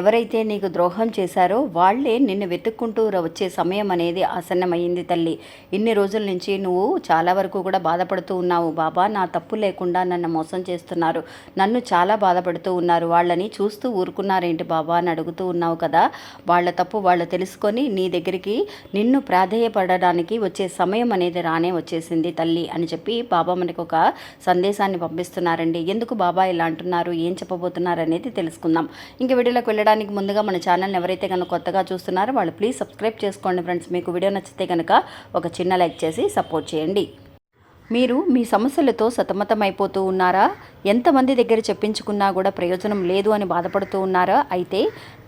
ఎవరైతే నీకు ద్రోహం చేశారో వాళ్ళే నిన్ను వెతుక్కుంటూ వచ్చే సమయం అనేది ఆసన్నమైంది తల్లి. ఇన్ని రోజుల నుంచి నువ్వు చాలా వరకు కూడా బాధపడుతూ ఉన్నావు. బాబా నా తప్పు లేకుండా నన్ను మోసం చేస్తున్నారు. నన్ను చాలా బాధపడుతూ ఉన్నారు. వాళ్ళని చూస్తూ ఊరుకున్నారేంటి బాబా అని అడుగుతూ ఉన్నావు కదా. వాళ్ళ తప్పు వాళ్ళు తెలుసుకొని నీ దగ్గరికి నిన్ను ప్రాధేయపడడానికి వచ్చే సమయం అనేది రానే వచ్చేసింది తల్లి అని చెప్పి బాబా మనకు ఒక సందేశాన్ని పంపిస్తున్నారండి. ఎందుకు బాబా ఇలా అంటున్నారు? ఏం చెప్పబోతున్నారు అనేది తెలుసుకుందాం. ఇంక వీడియోలోకి వెళ్ళడానికి ముందుగా మన ఛానల్ని ఎవరైతే కనుక కొత్తగా చూస్తున్నారో వాళ్ళు ప్లీజ్ సబ్స్క్రైబ్ చేసుకోండి ఫ్రెండ్స్. మీకు వీడియో నచ్చితే కనుక ఒక చిన్న లైక్ చేసి సపోర్ట్ చేయండి. మీరు మీ సమస్యలతో సతమతమైపోతూ ఉన్నారా? ఎంతమంది దగ్గర చెప్పించుకున్నా కూడా ప్రయోజనం లేదు అని బాధపడుతూ ఉన్నారా? అయితే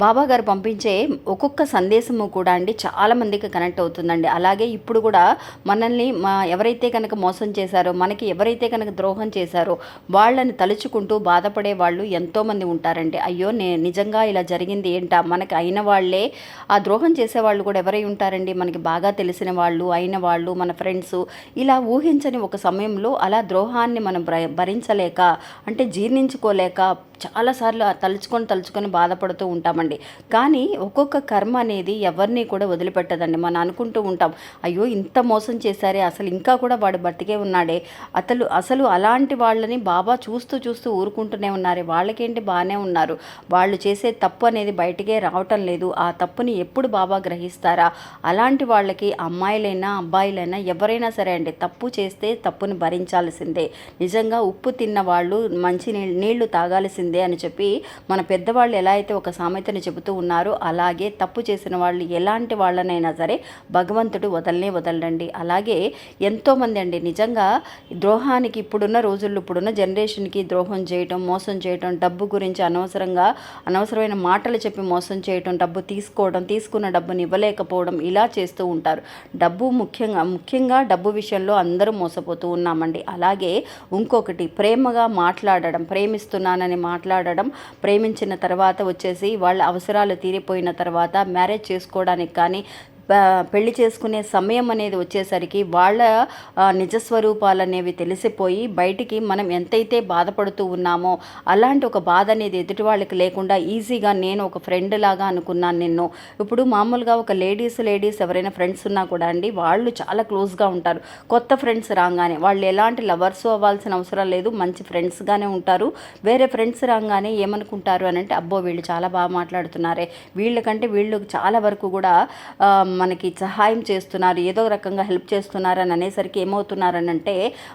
బాబా గారు పంపించే ఒక్కొక్క సందేశము కూడా అండి చాలామందికి కనెక్ట్ అవుతుందండి. అలాగే ఇప్పుడు కూడా మనల్ని మా ఎవరైతే కనుక మోసం చేశారో మనకి ఎవరైతే కనుక ద్రోహం చేశారో వాళ్ళని తలుచుకుంటూ బాధపడే వాళ్ళు ఎంతోమంది ఉంటారండి. అయ్యో నే నిజంగా ఇలా జరిగింది ఏంటా? మనకి అయిన వాళ్ళే ఆ ద్రోహం చేసే వాళ్ళు కూడా ఎవరై ఉంటారండి? మనకి బాగా తెలిసిన వాళ్ళు అయిన వాళ్ళు మన ఫ్రెండ్స్ ఇలా ఊహించని ఒక సమయంలో అలా ద్రోహాన్ని మనం భరించలేక అంటే జీర్ణించుకోలేక చాలాసార్లు తలుచుకొని తలుచుకొని బాధపడుతూ ఉంటామండి. కానీ ఒక్కొక్క కర్మ అనేది ఎవరిని కూడా వదిలిపెట్టదండి. మనం అనుకుంటూ ఉంటాం అయ్యో ఇంత మోసం చేశారే అసలు ఇంకా కూడా వాడు బతికే ఉన్నాడే. అతలు అసలు అలాంటి వాళ్ళని బాబా చూస్తూ చూస్తూ ఊరుకుంటూనే ఉన్నారే. వాళ్ళకేంటి బాగానే ఉన్నారు. వాళ్ళు చేసే తప్పు అనేది బయటికే రావటం లేదు. ఆ తప్పుని ఎప్పుడు బాబా గ్రహిస్తారా? అలాంటి వాళ్ళకి అమ్మాయిలైనా అబ్బాయిలైనా ఎవరైనా సరే అండి తప్పు చేస్తే తప్పుని భరించాల్సిందే. నిజంగా ఉప్పు తిన్న వాళ్ళు మంచి నీళ్ళు నీళ్ళు తాగాల్సిందే అని చెప్పి మన పెద్దవాళ్ళు ఎలా అయితే ఒక సామెతని చెబుతూ ఉన్నారు. అలాగే తప్పు చేసిన వాళ్ళు ఎలాంటి వాళ్ళనైనా సరే భగవంతుడు వదలనే వదలండి అలాగే ఎంతోమంది అండి నిజంగా ద్రోహానికి ఇప్పుడున్న రోజుల్లో ఇప్పుడున్న జనరేషన్కి ద్రోహం చేయటం మోసం చేయటం డబ్బు గురించి అనవసరంగా అనవసరమైన మాటలు చెప్పి మోసం చేయటం డబ్బు తీసుకోవడం తీసుకున్న డబ్బుని ఇవ్వలేకపోవడం ఇలా చేస్తూ ఉంటారు. డబ్బు ముఖ్యంగా ముఖ్యంగా డబ్బు విషయంలో అందరూ మోసపోతూ ఉన్నామండి. అలాగే ఇంకొకటి ప్రేమగా మాట్లాడడం ప్రేమిస్తున్నానని మాట్లాడడం ప్రేమించిన తర్వాత వచ్చేసి వాళ్ళ అవసరాలు తీరిపోయిన తర్వాత మ్యారేజ్ చేసుకోవడానికి కానీ పెళ్ళి చేసుకునే సమయం అనేది వచ్చేసరికి వాళ్ళ నిజస్వరూపాలు అనేవి తెలిసిపోయి బయటికి మనం ఎంతైతే బాధపడుతూ ఉన్నామో అలాంటి ఒక బాధ అనేది ఎదుటి వాళ్ళకి లేకుండా ఈజీగా నేను ఒక ఫ్రెండ్ లాగా అనుకున్నాను నిన్ను. ఇప్పుడు మామూలుగా ఒక లేడీస్ లేడీస్ ఎవరైనా ఫ్రెండ్స్ ఉన్నా కూడా అండి వాళ్ళు చాలా క్లోజ్గా ఉంటారు. కొత్త ఫ్రెండ్స్ రాగానే వాళ్ళు ఎలాంటి లవర్స్ అవ్వాల్సిన అవసరం లేదు మంచి ఫ్రెండ్స్గానే ఉంటారు. వేరే ఫ్రెండ్స్ రాగానే ఏమనుకుంటారు అని అంటే అబ్బో వీళ్ళు చాలా బాగా మాట్లాడుతున్నారే. వీళ్ళకంటే వీళ్ళు చాలా వరకు కూడా మనకి సహాయం చేస్తున్నారు ఏదో రకంగా హెల్ప్ చేస్తున్నారు అని అనేసరికి ఏమవుతున్నారని అంటే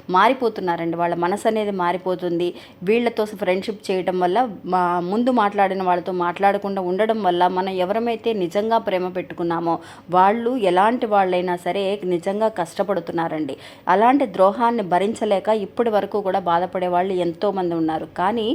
మారిపోతున్నారండి. వాళ్ళ మనసు అనేది మారిపోతుంది. వీళ్ళతో ఫ్రెండ్షిప్ చేయడం వల్ల మా ముందు మాట్లాడిన వాళ్ళతో మాట్లాడకుండా ఉండడం వల్ల మనం ఎవరమైతే నిజంగా ప్రేమ పెట్టుకున్నామో వాళ్ళు ఎలాంటి వాళ్ళైనా సరే నిజంగా కష్టపడుతున్నారండి. అలాంటి ద్రోహాన్ని భరించలేక ఇప్పటి వరకు కూడా బాధపడే వాళ్ళు ఎంతోమంది ఉన్నారు. కానీ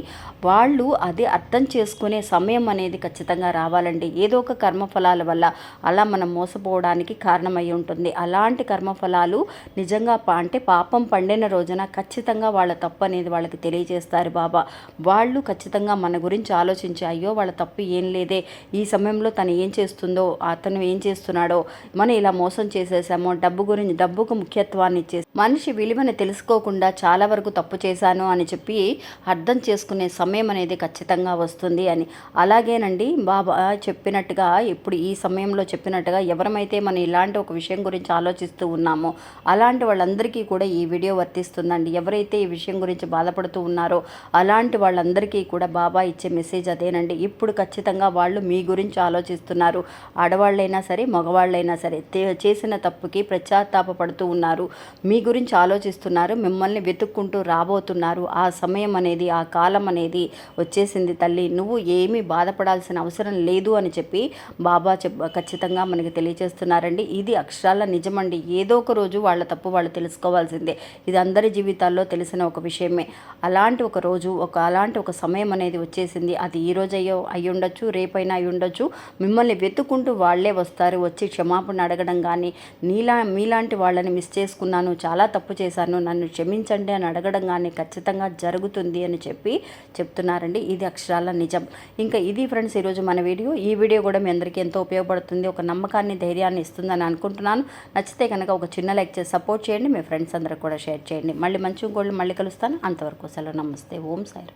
వాళ్ళు అది అర్థం చేసుకునే సమయం అనేది ఖచ్చితంగా రావాలండి. ఏదో ఒక కర్మఫలాల వల్ల అలా మనం మోసపోవడానికి కారణమై ఉంటుంది. అలాంటి కర్మఫలాలు నిజంగా పా- అంటే పాపం పండిన రోజున ఖచ్చితంగా వాళ్ళ తప్పు అనేది వాళ్ళకి తెలియజేస్తారు బాబా. వాళ్ళు ఖచ్చితంగా మన గురించి ఆలోచించి అయ్యో వాళ్ళ తప్పు ఏం లేదే ఈ సమయంలో తను ఏం చేస్తుందో అతను ఏం చేస్తున్నాడో మనం ఇలా మోసం చేసేసామో డబ్బు గురించి డబ్బుకు ముఖ్యత్వాన్ని ఇచ్చేసి మనిషి విలువని తెలుసుకోకుండా చాలా వరకు తప్పు చేశాను అని చెప్పి అర్థం చేసుకునే సమయం అనేది ఖచ్చితంగా వస్తుంది అని. అలాగేనండి బాబా చెప్పినట్టుగా ఇప్పుడు ఈ సమయంలో చెప్పినట్టుగా ఎవరు ఎవరమైతే మనం ఇలాంటి ఒక విషయం గురించి ఆలోచిస్తూ ఉన్నామో అలాంటి వాళ్ళందరికీ కూడా ఈ వీడియో వర్తిస్తుందండి. ఎవరైతే ఈ విషయం గురించి బాధపడుతూ ఉన్నారో అలాంటి వాళ్ళందరికీ కూడా బాబా ఇచ్చే మెసేజ్ అదేనండి. ఇప్పుడు ఖచ్చితంగా వాళ్ళు మీ గురించి ఆలోచిస్తున్నారు. ఆడవాళ్ళైనా సరే మగవాళ్ళైనా సరే చేసిన తప్పుకి పడుతూ ఉన్నారు. మీ గురించి ఆలోచిస్తున్నారు. మిమ్మల్ని వెతుక్కుంటూ రాబోతున్నారు. ఆ సమయం అనేది ఆ కాలం అనేది వచ్చేసింది తల్లి. నువ్వు ఏమీ బాధపడాల్సిన అవసరం లేదు అని చెప్పి బాబా చెప్ ఖచ్చితంగా మనకి తెలియ తెలియజేస్తున్నారండి. ఇది అక్షరాల నిజమండి. ఏదో ఒక రోజు వాళ్ళ తప్పు వాళ్ళు తెలుసుకోవాల్సిందే. ఇది అందరి జీవితాల్లో తెలిసిన ఒక విషయమే. అలాంటి ఒక రోజు ఒక అలాంటి ఒక సమయం అనేది వచ్చేసింది. అది ఈ రోజు అయ్యో అయి ఉండొచ్చు రేపైనా అయి ఉండొచ్చు. మిమ్మల్ని వెతుక్కుంటూ వాళ్ళే వస్తారు. వచ్చి క్షమాపణ అడగడం కానీ నీలా మీలాంటి వాళ్ళని మిస్ చేసుకున్నాను చాలా తప్పు చేశాను నన్ను క్షమించండి అని అడగడం కానీ ఖచ్చితంగా జరుగుతుంది అని చెప్పి చెప్తున్నారండి. ఇది అక్షరాల నిజం. ఇంకా ఇది ఫ్రెండ్స్ ఈరోజు మన వీడియో. ఈ వీడియో కూడా మీ అందరికీ ఎంతో ఉపయోగపడుతుంది. ఒక నమ్మకాన్ని ధైర్యాన్ని ఇస్తుందని అనుకుంటున్నాను. నచ్చితే కనుక ఒక చిన్న లైక్ చేసి సపోర్ట్ చేయండి. మీ ఫ్రెండ్స్ అందరూ కూడా షేర్ చేయండి. మళ్ళీ మంచి గోల్డ్ మళ్ళీ కలుస్తాను. అంతవరకు సెలవు. నమస్తే. ఓం సాయి.